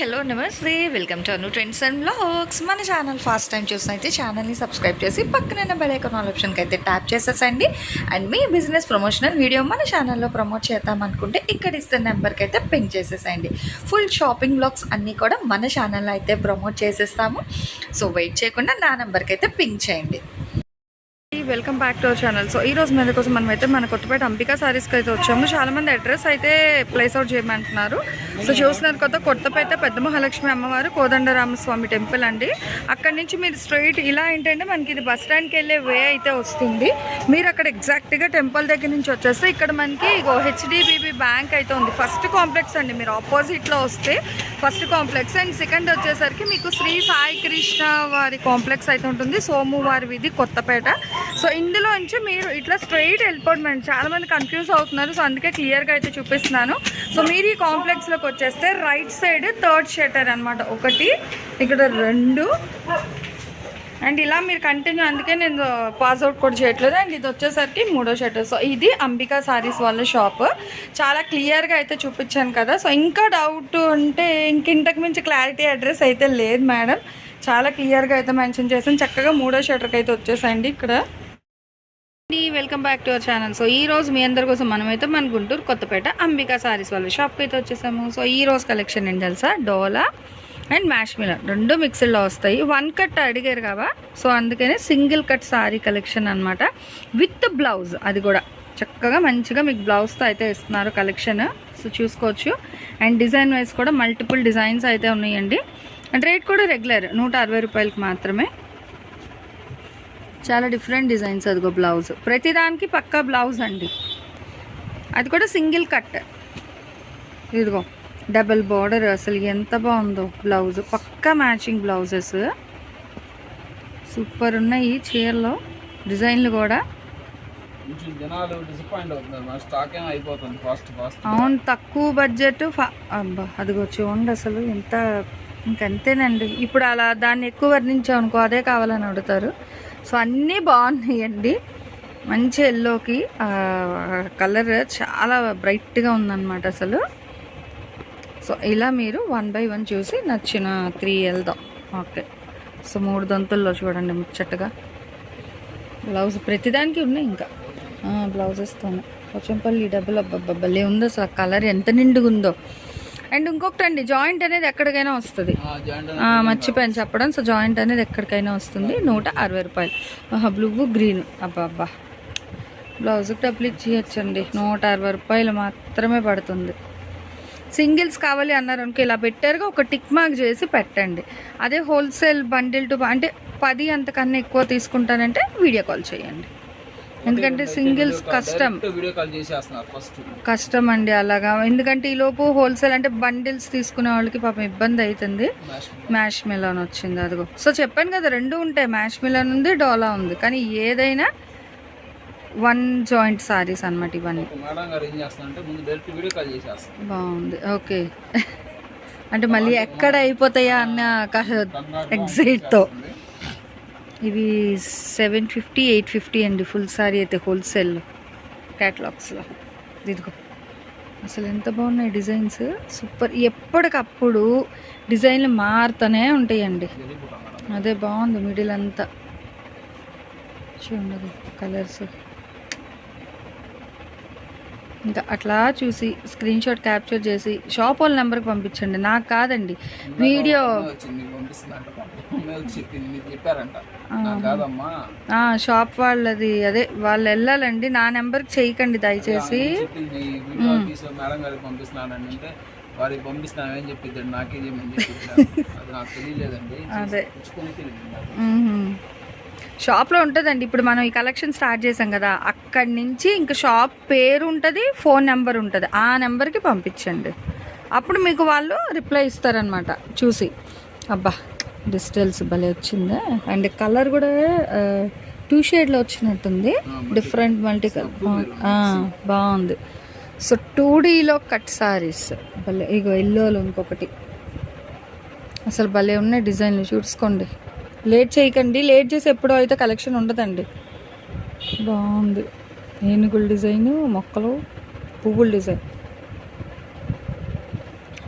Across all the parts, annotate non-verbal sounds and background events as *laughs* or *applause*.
Hello నమస్తే welcome to Anu trends and blogs మన channel first time చూసిన అయితే ఛానల్ని సబ్స్క్రైబ్ చేసి పక్కన బెల్ ఐకాన్ ఆప్షన్కి అయితే ట్యాప్ చేసేసండి. అండ్ మీ బిజినెస్ ప్రమోషనల్ వీడియో మన ఛానల్లో ప్రమోట్ చేద్దాం అనుకుంటే ఇక్కడ ఇస్తున్న నెంబర్కి అయితే పింక్ చేసేసండి. ఫుల్ షాపింగ్ బ్లాగ్స్ అన్నీ కూడా మన ఛానల్లో అయితే ప్రమోట్ చేసేస్తాము. సో వెయిట్ చేయకుండా నా నెంబర్కి అయితే పింక్ చేయండి. Welcome back to our channel. So ఈ రోజు మీద కోసం మనమైతే మన కొత్తపేట అంబికా సారీస్కి అయితే వచ్చాము. చాలామంది అడ్రస్ అయితే ప్లేస్ అవుట్ చేయమంటున్నారు. సో చూస్తున్నారు కొత్త కొత్తపేట పెద్ద మహాలక్ష్మి అమ్మవారు కోదండరామస్వామి టెంపుల్ అండి. అక్కడి నుంచి మీరు స్ట్రైట్ ఇలా ఏంటంటే మనకి ఇది బస్ స్టాండ్కి వెళ్ళే వే అయితే వస్తుంది. మీరు అక్కడ ఎగ్జాక్ట్గా టెంపుల్ దగ్గర నుంచి వచ్చేస్తే ఇక్కడ మనకి హెచ్డిబిబి బ్యాంక్ అయితే ఉంది. ఫస్ట్ కాంప్లెక్స్ అండి. మీరు ఆపోజిట్లో వస్తే ఫస్ట్ కాంప్లెక్స్ అండ్ సెకండ్ వచ్చేసరికి మీకు శ్రీ సాయి కృష్ణ వారి కాంప్లెక్స్ అయితే ఉంటుంది. సోమువారి వీధి కొత్తపేట. సో ఇందులో నుంచి మీరు ఇట్లా స్ట్రైట్ వెళ్ళిపోవడం చాలా మంది కన్ఫ్యూజ్ అవుతున్నారు. సో అందుకే క్లియర్గా అయితే చూపిస్తున్నాను. సో మీరు ఈ కాంప్లెక్స్లోకి వచ్చేస్తే రైట్ సైడ్ థర్డ్ షటర్ అన్నమాట. ఒకటి ఇక్కడ రెండు. అండ్ ఇలా మీరు కంటిన్యూ అందుకే నేను పాస్అవుట్ కూడా చేయట్లేదు. అండ్ ఇది వచ్చేసరికి మూడో షటర్ సో ఇది అంబికా సారీస్ వాళ్ళ షాప్ చాలా క్లియర్గా అయితే చూపించాను కదా. సో ఇంకా డౌట్ ఉంటే ఇంక ఇంతకు మించి క్లారిటీ అడ్రస్ అయితే లేదు మేడం చాలా క్లియర్గా అయితే మెన్షన్ చేసాను చక్కగా మూడో షటర్కి అయితే వచ్చేసండి ఇక్కడ. Welcome back to our channel. So ఈ రోజు మీ అందరి కోసం మనమైతే మన గుంటూరు కొత్తపేట అంబికా సారీస్ వాళ్ళ షాప్కి అయితే వచ్చేసాము. సో ఈ రోజు కలెక్షన్ ఏంటి తెలుసా? డోలా అండ్ మ్యాష్ మిలర్ రెండు మిక్స్డ్లో వస్తాయి. వన్ కట్ అడిగారు కదా? సో అందుకనే సింగిల్ కట్ సారీ కలెక్షన్ అనమాట విత్ బ్లౌజ్ అది కూడా. చక్కగా మంచిగా మీకు బ్లౌజ్తో అయితే ఇస్తున్నారు కలెక్షన్ సో చూసుకోవచ్చు. అండ్ డిజైన్ వైజ్ కూడా మల్టిపుల్ డిజైన్స్ అయితే ఉన్నాయండి. అండ్ రేట్ కూడా రెగ్యులర్ నూట అరవై రూపాయలకి మాత్రమే. చాలా డిఫరెంట్ డిజైన్స్ అదిగో బ్లౌజ్. ప్రతిదానికి పక్కా బ్లౌజ్ అండి. అది కూడా సింగిల్ కట్. ఇదిగో డబల్ బార్డర్ అసలు ఎంత బాగుందో బ్లౌజ్. పక్కా మ్యాచింగ్ బ్లౌజెస్. సూపర్ ఉన్నాయి చీరలో. డిజైన్లు కూడా. అవును తక్కువ బడ్జెట్ అబ్బా అదిగో చూడండి అసలు ఎంత ఇంకంతేనండి. ఇప్పుడు అలా దాన్ని ఎక్కువ వర్ణించాం అనుకో అదే కావాలని అడుగుతారు. సో అన్నీ బాగున్నాయండి. మంచి ఎల్లోకి కలర్ చాలా బ్రైట్గా ఉందన్నమాట అసలు. సో ఇలా మీరు వన్ బై వన్ చూసి నచ్చిన త్రీ వెళ్దాం ఓకే సో మూడు దొంతుల్లో చూడండి ముచ్చటగా. బ్లౌజ్ ప్రతిదానికి ఉన్నాయి ఇంకా. బ్లౌజెస్తోనే కొంచెంపల్లి డబ్బులు అబ్బబ్బా భలే ఉందో అసలు కలర్ ఎంత నిండుగా ఉందో అండ్ ఇంకొకటి అండి జాయింట్ అనేది ఎక్కడికైనా వస్తుంది. మర్చిపోయాను చెప్పడం. సో జాయింట్ అనేది ఎక్కడికైనా వస్తుంది. నూట అరవై రూపాయలు. Blue green. అబ్బా అబ్బా బ్లౌజ్కి డబ్బులు ఇచ్చేయచ్చండి. నూట అరవై రూపాయలు మాత్రమే పడుతుంది. సింగిల్స్ కావాలి అన్నారు అనుకో ఇలా పెట్టారుగా ఒక టిక్ మార్క్ చేసి పెట్టండి. అదే హోల్సేల్ బండిల్ టు అంటే పది అంతకన్నా ఎక్కువ తీసుకుంటానంటే వీడియో కాల్ చేయండి. ఎందుకంటే సింగిల్స్ కష్టం. కష్టం అండి అలాగా. ఎందుకంటే ఈ లోపు హోల్సేల్ అంటే బండిల్స్ తీసుకునే వాళ్ళకి పాపం ఇబ్బంది అవుతుంది మ్యాష్ మిలాన్ వచ్చింది అదిగో. సో చెప్పాను కదా రెండు ఉంటాయి. మ్యాష్ మిలాన్ ఉంది డోలా ఉంది. కానీ ఏదైనా వన్ జాయింట్ సారీస్ అన్నమాట ఇవన్నీ. బాగుంది. ఓకే. *laughs* అంటే మళ్ళీ ఎక్కడ అయిపోతాయా అన్న ఎగ్జైట్తో ఇవి సెవెన్ ఫిఫ్టీ ఎయిట్ ఫిఫ్టీ అండి. ఫుల్ సారీ అయితే హోల్సేల్ క్యాటలాగ్స్లో. ఇదిగో. అసలు ఎంత బాగున్నాయి డిజైన్స్. సూపర్. ఎప్పటికప్పుడు డిజైన్లు మారుతూనే ఉంటాయండి. అదే బాగుంది మిడిల్ అంతా. చూడండి కలర్స్. ఇంకా అట్లా చూసి స్క్రీన్ షాట్ క్యాప్చర్ చేసి షాప్ వాళ్ళ నెంబర్కి పంపించండి. నాకు కాదండి. వీడియో షాప్ వాళ్ళది అదే వాళ్ళు వెళ్ళాలండి. నా నెంబర్కి చేయకండి దయచేసి. చెప్పిద్దండి? నాకే చెప్పి నాకు తెలియలేదండి. అదే. షాప్లో ఉంటుందండి. ఇప్పుడు మనం ఈ కలెక్షన్ స్టార్ట్ చేసాం కదా అక్కడి నుంచి ఇంకా షాప్ పేరు ఉంటుంది ఫోన్ నెంబర్ ఉంటుంది. ఆ నెంబర్కి పంపించండి. అప్పుడు మీకు వాళ్ళు రిప్లై ఇస్తారనమాట చూసి. అబ్బా డిజిటల్స్ భలే వచ్చిందా. అండ్ కలర్ కూడా టూ షేడ్లో వచ్చినట్టుంది. Different multi colour. బాగుంది. సో టూ డీలో కట్ సారీస్. భలే ఇగో ఎల్లోలో ఇంకొకటి. అసలు భలే ఉన్నాయి డిజైన్లు చూసుకోండి. లేట్ చేయకండి. లేట్ చేసి ఎప్పుడో అయితే కలెక్షన్ ఉండదండి. బాగుంది. ఏనుగుల డిజైన్ మొక్కలు పువ్వుల డిజైన్.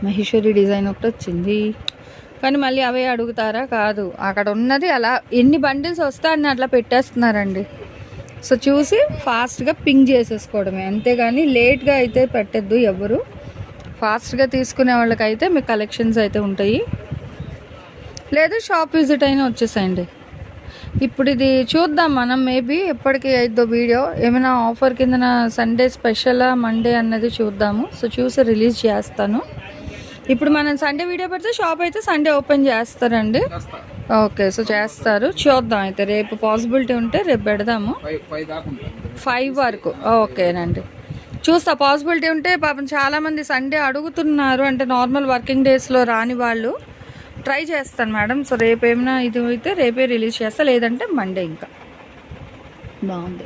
మహేశ్వరి డిజైన్ ఒకటి వచ్చింది. కానీ మళ్ళీ అవే అడుగుతారా? కాదు. అక్కడ ఉన్నది అలా ఎన్ని బండిల్స్ వస్తే అని అట్లా పెట్టేస్తున్నారండి. సో చూసి ఫాస్ట్గా పింక్ చేసేసుకోవడమే. అంతేగాని లేట్గా అయితే పెట్టద్దు ఎవరు. ఫాస్ట్గా తీసుకునే వాళ్ళకైతే మీకు కలెక్షన్స్ అయితే ఉంటాయి. లేదు షాప్ విజిట్ అయినా వచ్చేసేయండి. ఇప్పుడు ఇది చూద్దాం మనం మేబీ ఎప్పటికి అయిద్దో వీడియో ఏమైనా ఆఫర్ కింద సండే స్పెషలా మండే అన్నది చూద్దాము. సో చూసి రిలీజ్ చేస్తాను. ఇప్పుడు మనం సండే వీడియో పెడితే షాప్ అయితే సండే ఓపెన్ చేస్తారండి. చేస్తా. ఓకే సో చేస్తారు. చూద్దాం అయితే. రేపు పాసిబిలిటీ ఉంటే రేపు పెడదాము. ఫైవ్ వరకు. ఓకేనండి చూస్తా పాసిబిలిటీ ఉంటే పాపం చాలామంది సండే అడుగుతున్నారు. అంటే నార్మల్ వర్కింగ్ డేస్లో రాని వాళ్ళు. ట్రై చేస్తాను మేడం. సో రేపు ఏమైనా ఇది అయితే రేపే రిలీజ్ చేస్తా. లేదంటే మండే ఇంకా. బాగుంది.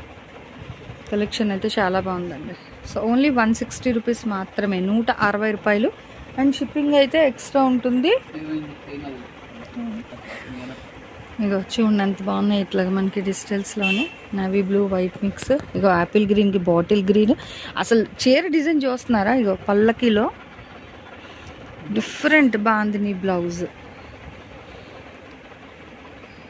కలెక్షన్ అయితే చాలా బాగుందండి. So only one sixty rupees మాత్రమే. నూట అరవై రూపాయలు. అండ్ షిప్పింగ్ అయితే ఎక్స్ట్రా ఉంటుంది. ఇగో చూడండి ఎంత బాగున్నాయి. ఇట్లా మనకి డిజిటల్స్లోనే నవీ బ్లూ వైట్ మిక్స్. ఇగో యాపిల్ గ్రీన్కి బాటిల్ గ్రీన్. అసలు చీర డిజైన్ చూస్తున్నారా? ఇగో పల్లకిలో. డిఫరెంట్ బాగుంది నీ బ్లౌజ్.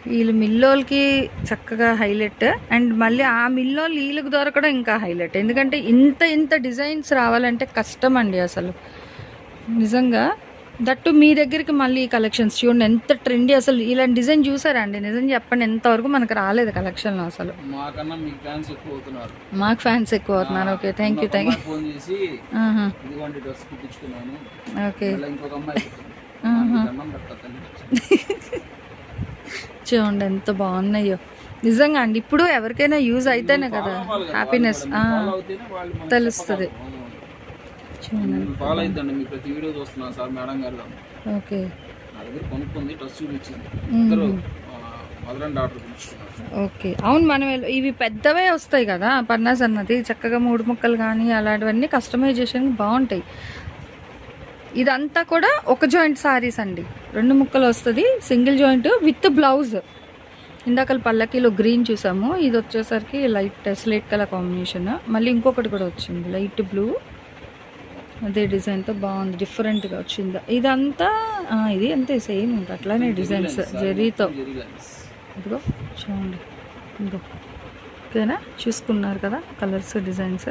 వీళ్ళు మిల్లోలకి చక్కగా హైలైట్. అండ్ మళ్ళీ ఆ మిల్లోలు వీళ్ళకి దొరకడం ఇంకా హైలైట్. ఎందుకంటే ఇంత ఇంత డిజైన్స్ రావాలంటే కష్టం అండి అసలు. నిజంగా. దట్టు మీ దగ్గరికి మళ్ళీ ఈ కలెక్షన్స్ చూడండి ఎంత ట్రెండీ అసలు. ఇలాంటి డిజైన్ చూసారా అండి? నిజం చెప్పండి ఎంతవరకు మనకు రాలేదు కలెక్షన్లో అసలు. మీకు ఫ్యాన్స్ ఎక్కువ అవుతున్నారు. Okay thank you thank you okay. *laughs* చూడండి ఎంత బాగున్నాయో. నిజంగా అండి ఇప్పుడు ఎవరికైనా యూజ్ అయితేనే కదా హ్యాపీనెస్. తెలుస్తుంది. ఓకే. ఓకే. అవును మనం ఇవి పెద్దవే వస్తాయి కదా పన్నాస్ అన్నది. చక్కగా మూడు ముక్కలు కానీ అలాంటివన్నీ కస్టమైజేషన్ బాగుంటాయి. ఇదంతా కూడా ఒక జాయింట్ సారీస్ అండి. రెండు ముక్కలు వస్తుంది. Single joint with blouse. ఇందాక పల్లకీలో గ్రీన్ చూసాము. ఇది వచ్చేసరికి లైట్ స్లేట్ కలర్ కాంబినేషన్. మళ్ళీ ఇంకొకటి కూడా వచ్చింది. Light blue. అదే డిజైన్తో బాగుంది. డిఫరెంట్గా వచ్చింది. ఇదంతా ఇది అంతే సేమ్ ఇంకా అట్లానే డిజైన్స్. జరీతో. ఇదిగో చూడండి. ఇదిగో. ఓకేనా చూసుకున్నారు కదా కలర్స్ డిజైన్స్.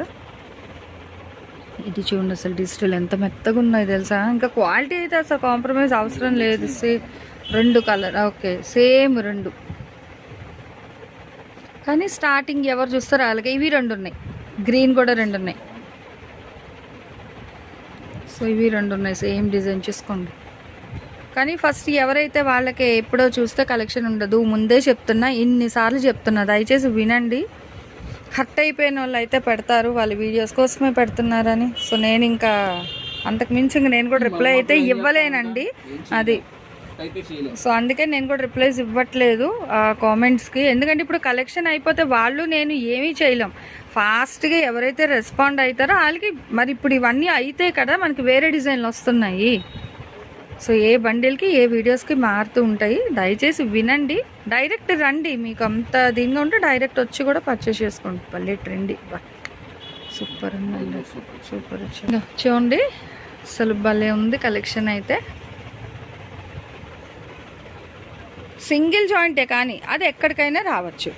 ఇది చూడండి అసలు డిజిటల్ ఎంత మెత్తగా ఉన్నాయి తెలుసా? ఇంకా క్వాలిటీ అయితే అసలు కాంప్రమైజ్ అవసరం లేదు. సే రెండు కలర్ ఓకే సేమ్ రెండు. కానీ స్టార్టింగ్ ఎవరు చూస్తారో అలాగే ఇవి రెండు ఉన్నాయి. గ్రీన్ కూడా రెండు ఉన్నాయి. సో ఇవి రెండు ఉన్నాయి. సేమ్ డిజైన్ చూసుకోండి. కానీ ఫస్ట్ ఎవరైతే వాళ్ళకి ఎప్పుడో చూస్తే కలెక్షన్ ఉండదు ముందే చెప్తున్నా ఇన్నిసార్లు చెప్తున్నా దయచేసి వినండి. హర్ట్ అయిపోయిన వాళ్ళు అయితే పెడతారు వాళ్ళ వీడియోస్ కోసమే పెడుతున్నారని. సో నేను ఇంకా అంతకు మించి ఇంక నేను కూడా రిప్లై అయితే ఇవ్వలేనండి. అది సో అందుకే నేను కూడా రిప్లైస్ ఇవ్వట్లేదు ఆ కామెంట్స్కి. ఎందుకంటే ఇప్పుడు కలెక్షన్ అయిపోతే వాళ్ళు నేను ఏమీ చేయలేం. ఫాస్ట్గా ఎవరైతే రెస్పాండ్ అవుతారో వాళ్ళకి మరి ఇప్పుడు ఇవన్నీ అయితే కదా మనకి వేరే డిజైన్లు వస్తున్నాయి. సో ఏ బండిల్కి ఏ వీడియోస్కి మారుతూ ఉంటాయి. దయచేసి వినండి. డైరెక్ట్ రండి. మీకు అంత దీనిగా ఉంటే డైరెక్ట్ వచ్చి కూడా పర్చేస్ చేసుకోండి. భలే రండి సూపర్ ఉందండి. సూపర్ చూడండి. అసలు భలే ఉంది కలెక్షన్ అయితే. సింగిల్ జాయింటే కానీ అది ఎక్కడికైనా రావచ్చు.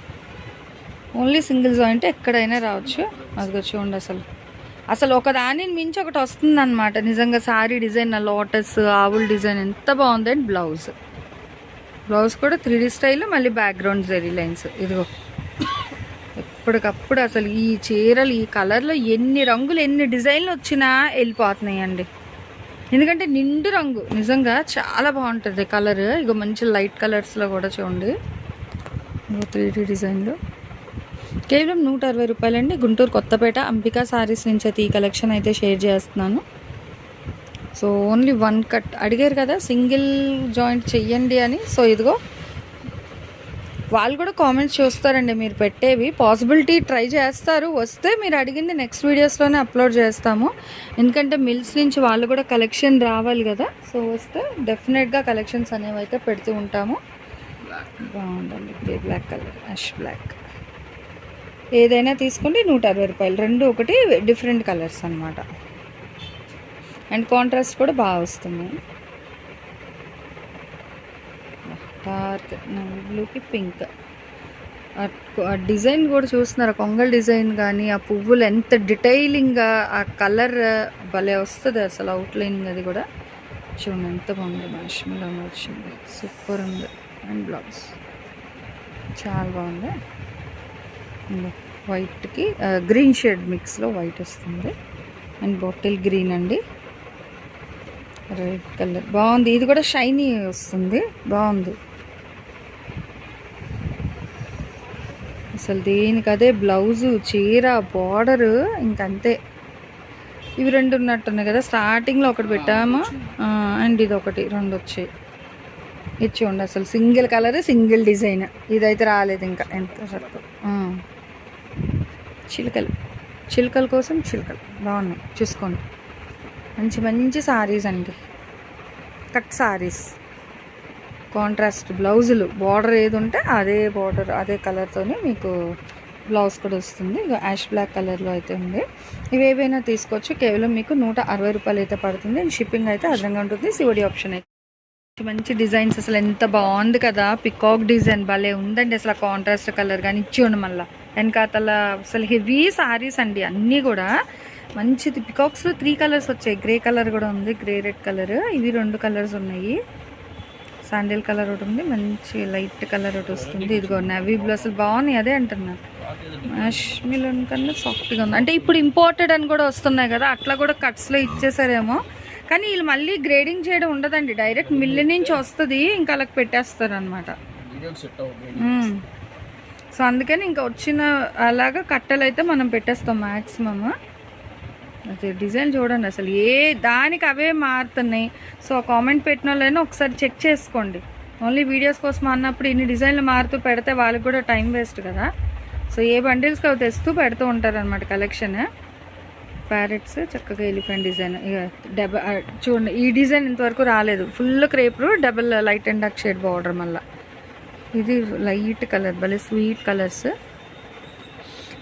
ఓన్లీ సింగిల్ జాయింట్ ఎక్కడైనా రావచ్చు. అదిగో చూడండి అసలు. అసలు ఒక దానిని మించి ఒకటి వస్తుందన్నమాట. నిజంగా సారీ డిజైన్ లోటస్ ఆవుల డిజైన్ ఎంత బాగుంది. And blouse. బ్లౌజ్ కూడా త్రీ డీ స్టైల్ మళ్ళీ బ్యాక్గ్రౌండ్ జరీ లైన్స్. ఇదిగో. ఎప్పటికప్పుడు అసలు ఈ చీరలు ఈ కలర్లో ఎన్ని రంగులు ఎన్ని డిజైన్లు వచ్చినా వెళ్ళిపోతున్నాయి అండి ఎందుకంటే నిండు రంగు. నిజంగా చాలా బాగుంటుంది కలర్. ఇక మంచి లైట్ కలర్స్లో కూడా చూడండి. త్రీ డీ డిజైన్లు. కేవలం నూట అరవై రూపాయలండి. గుంటూరు కొత్తపేట అంబికా సారీస్ నుంచి అయితే ఈ కలెక్షన్ అయితే షేర్ చేస్తున్నాను. So only one cut. అడిగారు కదా సింగిల్ జాయింట్ చెయ్యండి అని. సో ఇదిగో వాళ్ళు కూడా కామెంట్స్ చూస్తారండి మీరు పెట్టేవి. పాసిబిలిటీ ట్రై చేస్తారు. వస్తే మీరు అడిగింది నెక్స్ట్ వీడియోస్లోనే అప్లోడ్ చేస్తాము. ఎందుకంటే మిల్స్ నుంచి వాళ్ళు కూడా కలెక్షన్ రావాలి కదా. సో వస్తే డెఫినెట్గా కలెక్షన్స్ అనేవి అయితే పెడుతూ ఉంటాము. బాగుందండి. Black colour. Ash black. ఏదైనా తీసుకోండి నూట అరవై రూపాయలు. రెండు ఒకటి డిఫరెంట్ కలర్స్ అనమాట అండ్ కాంట్రాస్ట్ కూడా బాగా వస్తుంది. డార్క్ బ్లూకి పింక్ ఆ డిజైన్ కూడా చూస్తున్నారు? కొంగల్ డిజైన్ కానీ ఆ పువ్వులు ఎంత డిటైలింగ్గా ఆ కలర్ భలే వస్తుంది అసలు అవుట్లైన్ అది కూడా. చూడండి ఎంత బాగుంది. మాష్మిలో వచ్చింది. సూపర్ ఉంది. అండ్ బ్లౌజ్ చాలా బాగుంది. వైట్కి గ్రీన్ షేడ్ మిక్స్లో వైట్ వస్తుంది. అండ్ బాటిల్ గ్రీన్ అండి. Red colour. బాగుంది. ఇది కూడా షైనీ వస్తుంది. బాగుంది. అసలు దేనికి అదే బ్లౌజు చీర బార్డరు ఇంకంతే. ఇవి రెండు ఉన్నట్టున్నాయి కదా. స్టార్టింగ్లో ఒకటి పెట్టాము? అండ్ ఇది ఒకటి రెండు వచ్చాయి. ఇది చూడండి అసలు సింగిల్ కలర్ సింగిల్ డిజైన్. ఇదైతే రాలేదు ఇంకా. ఎంత వరకు ఆ. చిలుకలు. చిలుకల కోసం చిలుకలు. బాగున్నాయి. చూసుకోండి. మంచి మంచి సారీస్ అండి. కట్ సారీస్ కాంట్రాస్ట్ బ్లౌజులు. బార్డర్ ఏది ఉంటే అదే బార్డర్ అదే కలర్తోనే మీకు బ్లౌజ్ కూడా వస్తుంది. యాష్ బ్లాక్ కలర్లో అయితే ఉంది. ఇవి ఏవైనా తీసుకోవచ్చు. కేవలం మీకు నూట అరవై రూపాయలు అయితే పడుతుంది. అండ్ షిప్పింగ్ అయితే అదనంగా ఉంటుంది. సివడి ఆప్షన్ అయితే. మంచి మంచి డిజైన్స్ అసలు ఎంత బాగుంది కదా. పికాక్ డిజైన్ భలే ఉందండి. అసలు కాంట్రాస్ట్ కలర్ కానీ ఇచ్చి ఉండి మళ్ళీ. వెనకాతల అసలు హెవీ సారీస్ అండి అన్నీ కూడా. మంచిది. పికాక్స్లో త్రీ కలర్స్ వచ్చాయి. గ్రే కలర్ కూడా ఉంది గ్రే రెడ్ కలర్ ఇవి రెండు కలర్స్ ఉన్నాయి. శాండిల్ కలర్ ఒకటి ఉంది మంచి లైట్ కలర్ ఒకటి వస్తుంది. ఇదిగో నవీ బ్లూ అసలు బాగున్నాయి అదే అంటున్నా. మ్యాష్మిలోన్ కన్నా సాఫ్ట్గా ఉంది. అంటే ఇప్పుడు ఇంపోర్టెడ్ అని కూడా వస్తున్నాయి కదా అట్లా కూడా కట్స్లో ఇచ్చేసారేమో. కానీ వీళ్ళు మళ్ళీ గ్రేడింగ్ చేయడం ఉండదండి. డైరెక్ట్ మిల్లు నుంచి వస్తుంది ఇంకా అలా పెట్టేస్తారు అనమాట సో అందుకని ఇంకా వచ్చిన అలాగా కట్టెలు అయితే మనం పెట్టేస్తాం మ్యాక్సిమమ్ అదే డిజైన్ చూడండి అసలు ఏ దానికి అవే మారుతున్నాయి. సో కామెంట్ పెట్టిన వాళ్ళైనా ఒకసారి చెక్ చేసుకోండి. ఓన్లీ వీడియోస్ కోసం అన్నప్పుడు ఇన్ని డిజైన్లు మారుతూ పెడితే వాళ్ళకి కూడా టైం వేస్ట్ కదా. సో ఏ బండిల్స్కి అవి తెస్తూ పెడుతూ ఉంటారనమాట కలెక్షన్ ప్యారెట్స్ చక్కగా ఎలిఫెంట్ డిజైన్ ఇక డబల్ చూడండి ఈ డిజైన్ ఇంతవరకు రాలేదు. Full crepe double light and dark shade border మళ్ళీ. ఇది లైట్ కలర్ భలే స్వీట్ కలర్స్.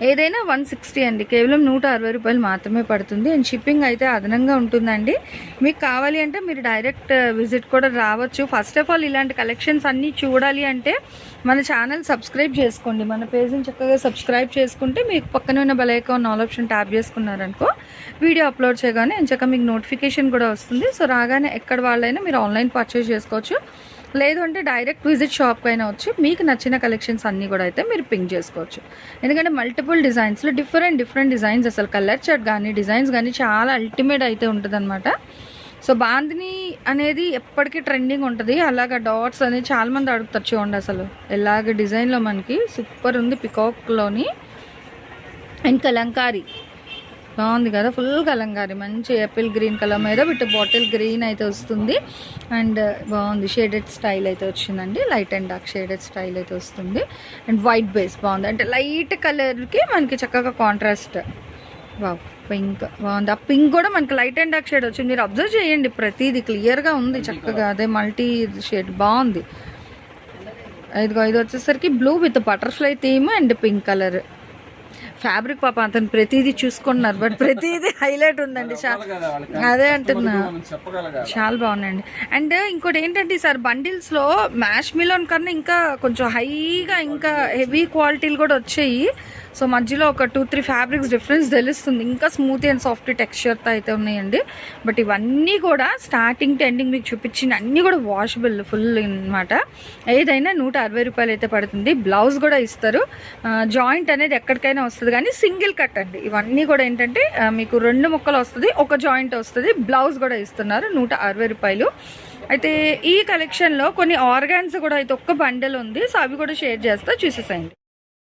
ఏదైనా వన్ సిక్స్టీ అండి. కేవలం నూట అరవై రూపాయలు మాత్రమే పడుతుంది. అండ్ షిప్పింగ్ అయితే అదనంగా ఉంటుందండి. మీకు కావాలి అంటే మీరు డైరెక్ట్ uh, విజిట్ కూడా రావచ్చు. ఫస్ట్ ఆఫ్ ఆల్ ఇలాంటి కలెక్షన్స్ అన్నీ చూడాలి అంటే మన ఛానల్ సబ్స్క్రైబ్ చేసుకోండి. మన పేజ్ని చక్కగా సబ్స్క్రైబ్ చేసుకుంటే మీకు పక్కన ఉన్న bell icon all option tap చేసుకున్నారనుకో video upload చేయగానే ఎంచక్క మీకు నోటిఫికేషన్ కూడా వస్తుంది. సో రాగానే ఎక్కడ వాళ్ళైనా మీరు ఆన్లైన్ పర్చేస్ చేసుకోవచ్చు. లేదు అంటే డైరెక్ట్ విజిట్ షాప్కి అయినా వచ్చి మీకు నచ్చిన కలెక్షన్స్ అన్నీ కూడా అయితే మీరు పింక్ చేసుకోవచ్చు. ఎందుకంటే మల్టిపుల్ డిజైన్స్లో డిఫరెంట్ డిఫరెంట్ డిజైన్స్ అసలు కలర్ చార్ట్ కానీ డిజైన్స్ కానీ చాలా అల్టిమేట్ అయితే ఉంటుందన్నమాట. సో బాందిని అనేది ఎప్పటికీ ట్రెండింగ్ ఉంటుంది. అలాగ డాట్స్ అనేది చాలామంది అడుగుతారు చూడండి అసలు. ఎలాగ డిజైన్లో మనకి సూపర్ ఉంది పికాక్లోని అండ్ కలంకారీ. బాగుంది కదా. ఫుల్ కలంకారీ. మంచి ఏపిల్ గ్రీన్ కలర్ మీద విత్ బాటిల్ గ్రీన్ అయితే వస్తుంది. అండ్ బాగుంది. షేడెడ్ స్టైల్ అయితే వచ్చిందండి. Light and dark shaded style అయితే వస్తుంది. అండ్ వైట్ బేస్ బాగుంది. అంటే లైట్ కలర్కి మనకి చక్కగా కాంట్రాస్ట్ వావ్ పింక్ బాగుంది. ఆ పింక్ కూడా మనకి లైట్ అండ్ డార్క్ షేడ్ వచ్చింది. మీరు అబ్జర్వ్ చేయండి. ప్రతిదీ క్లియర్గా ఉంది. చక్కగా అదే మల్టీ షేడ్ బాగుంది. ఇదిగో ఇది వచ్చేసరికి blue with butterfly theme and pink colour fabric పాప అతను ప్రతిదీ చూసుకున్నారు బట్ ప్రతిదీ హైలైట్ ఉందండి అదే అంటున్నా. చాలా బాగున్నాయండి. అండ్ ఇంకోటి ఏంటంటే సార్ బండిల్స్లో మ్యాష్ మిలోన్ కన్నా ఇంకా కొంచెం హైగా ఇంకా హెవీ క్వాలిటీలు కూడా వచ్చాయి. సో మధ్యలో ఒక టూ త్రీ ఫ్యాబ్రిక్స్ డిఫరెన్స్ తెలుస్తుంది. ఇంకా స్మూత్ అండ్ సాఫ్ట్ టెక్స్చర్తో అయితే ఉన్నాయండి. బట్ ఇవన్నీ కూడా స్టార్టింగ్ టు ఎండింగ్ మీకు చూపించిన అన్నీ కూడా వాషబుల్ ఫుల్ అనమాట ఏదైనా నూట అరవై రూపాయలు అయితే పడుతుంది. బ్లౌజ్ కూడా ఇస్తారు. జాయింట్ అనేది ఎక్కడికైనా వస్తుంది. కానీ సింగిల్ కట్ అండి. ఇవన్నీ కూడా ఏంటంటే మీకు రెండు ముక్కలు వస్తుంది ఒక జాయింట్ వస్తుంది. బ్లౌజ్ కూడా ఇస్తున్నారు నూట అరవై రూపాయలు. అయితే ఈ కలెక్షన్లో కొన్ని ఆర్గాన్స్ కూడా అయితే ఒక్క బండల్ ఉంది. సో అవి కూడా షేర్ చేస్తా చూసేసేయండి.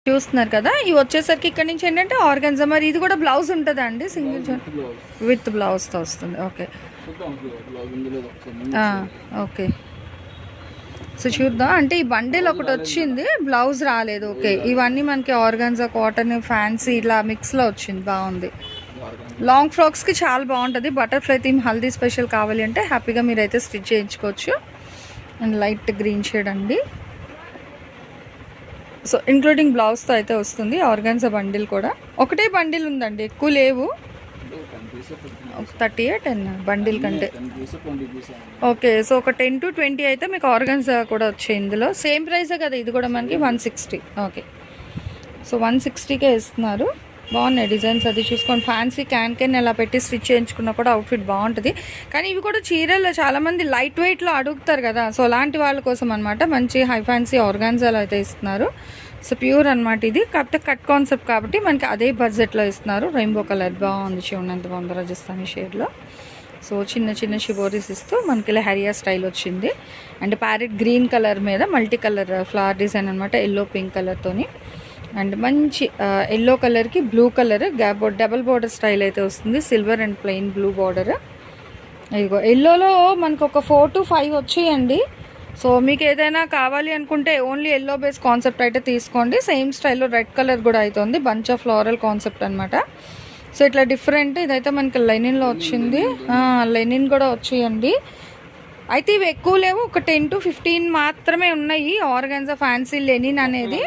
చూస్తున్నారు కదా ఇవి వచ్చేసరికి ఇక్కడ నుంచి ఏంటంటే ఆర్గాన్స్. మరి ఇది కూడా బ్లౌజ్ ఉంటుందా అండి? సింగిల్ విత్ బ్లౌజ్తో వస్తుంది. ఓకే. ఓకే. సో చూద్దాం. అంటే ఈ బండిల్ ఒకటి వచ్చింది బ్లౌజ్ రాలేదు. ఓకే ఇవన్నీ మనకి ఆర్గాన్జా కాటన్ ఫ్యాన్సీ ఇలా మిక్స్లో వచ్చింది బాగుంది. లాంగ్ ఫ్రాక్స్కి చాలా బాగుంటుంది. బటర్ఫ్లై థీమ్ హల్దీ స్పెషల్ కావాలి అంటే హ్యాపీగా మీరైతే స్టిచ్ చేయించుకోవచ్చు. అండ్ లైట్ గ్రీన్ షేడ్ అండి. సో ఇంక్లూడింగ్ బ్లౌజ్తో అయితే వస్తుంది ఆర్గాన్జా బండిల్ కూడా. ఒకటే బండిల్ ఉందండి ఎక్కువ లేవు. థర్టీ టెన్ బండిల్ కంటే. ఓకే సో ఒక టెన్ టు ట్వంటీ అయితే మీకు ఆర్గన్స్ కూడా వచ్చాయి ఇందులో. సేమ్ ప్రైసే కదా ఇది కూడా మనకి one sixty okay so one sixty K ఇస్తున్నారు. బాగున్నాయి డిజైన్స్ అది చూసుకొని. ఫ్యాన్సీ క్యాన్ క్యాన్ ఎలా పెట్టి స్టిచ్ చేయించుకున్నా కూడా అవుట్ఫిట్ బాగుంటుంది. కానీ ఇవి కూడా చీరలు చాలామంది లైట్ వెయిట్లో అడుగుతారు కదా. సో అలాంటి వాళ్ళ కోసం అనమాట మంచి హై ఫ్యాన్సీ ఆర్గాన్జాలు అయితే ఇస్తున్నారు. సో ప్యూర్ అనమాట ఇది. కాకపోతే కట్ కాన్సెప్ట్ కాబట్టి మనకి అదే బడ్జెట్లో ఇస్తున్నారు. రెయిన్బో కలర్ బాగుంది చూడండి ఎంత రాజస్థానీ షేడ్లో. సో చిన్న చిన్న షిబోరీస్ ఇస్తూ మనకి ఇలా హరియా స్టైల్ వచ్చింది. అండ్ ప్యారెట్ గ్రీన్ కలర్ మీద మల్టీ కలర్ ఫ్లవర్ డిజైన్ అనమాట ఎల్లో పింక్ కలర్తోని అండ్ మంచి ఎల్లో కలర్కి blue colour gap double border style అయితే వస్తుంది. Silver and plain blue border. ఇదిగో ఎల్లోలో మనకు ఒక ఫోర్ టు ఫైవ్ వచ్చాయండి. సో మీకు ఏదైనా కావాలి అనుకుంటే ఓన్లీ ఎల్లో బేస్ కాన్సెప్ట్ అయితే తీసుకోండి. సేమ్ స్టైల్లో రెడ్ కలర్ కూడా అవుతుంది బంచ్ ఆఫ్ ఫ్లోరల్ కాన్సెప్ట్ అనమాట సో ఇట్లా డిఫరెంట్ ఇదైతే మనకి లెనిన్లో వచ్చింది. లెనిన్ కూడా వచ్చాయండి. అయితే ఇవి ఎక్కువ లేవు. ఒక టెన్ టు ఫిఫ్టీన్ మాత్రమే ఉన్నాయి. ఆర్గన్స్ ఫ్యాన్సీ లెనిన్ అనేది.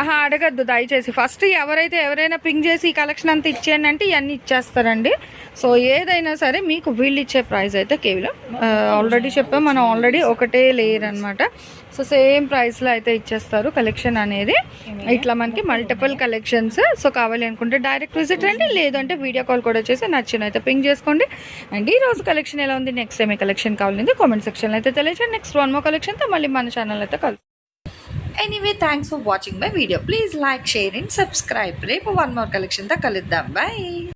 ఆహా అడగద్దు దయచేసి. ఫస్ట్ ఎవరైతే ఎవరైనా పింక్ చేసి ఈ కలెక్షన్ అంతా ఇచ్చేయండి అంటే ఇవన్నీ ఇచ్చేస్తారండి. సో ఏదైనా సరే మీకు వీళ్ళు ఇచ్చే ప్రైస్ అయితే కేవలం ఆల్రెడీ చెప్పాం. మనం ఆల్రెడీ ఒకటే లేయర్ అనమాట సో సేమ్ ప్రైస్లో అయితే ఇచ్చేస్తారు కలెక్షన్ అనేది. ఇట్లా మనకి మల్టిపుల్ కలెక్షన్స్ సో కావాలి అనుకుంటే డైరెక్ట్ విజిట్ రండి. లేదంటే వీడియో కాల్ కూడా చేసి నచ్చిన అయితే పింక్ చేసుకోండి. అండ్ ఈ రోజు కలెక్షన్ ఎలా ఉంది? నెక్స్ట్ టైం ఏ కలెక్షన్ కావాలంటే కామెంట్ సెక్షన్లో అయితే తెలియజేయండి. నెక్స్ట్ వన్ మో కలెక్షన్తో మళ్ళీ మన ఛానల్ అయితే కలుసు anyway thanks for watching my video please like share and subscribe రేపు వన్ మోర్ కలెక్షన్తో కలుద్దాం. బాయ్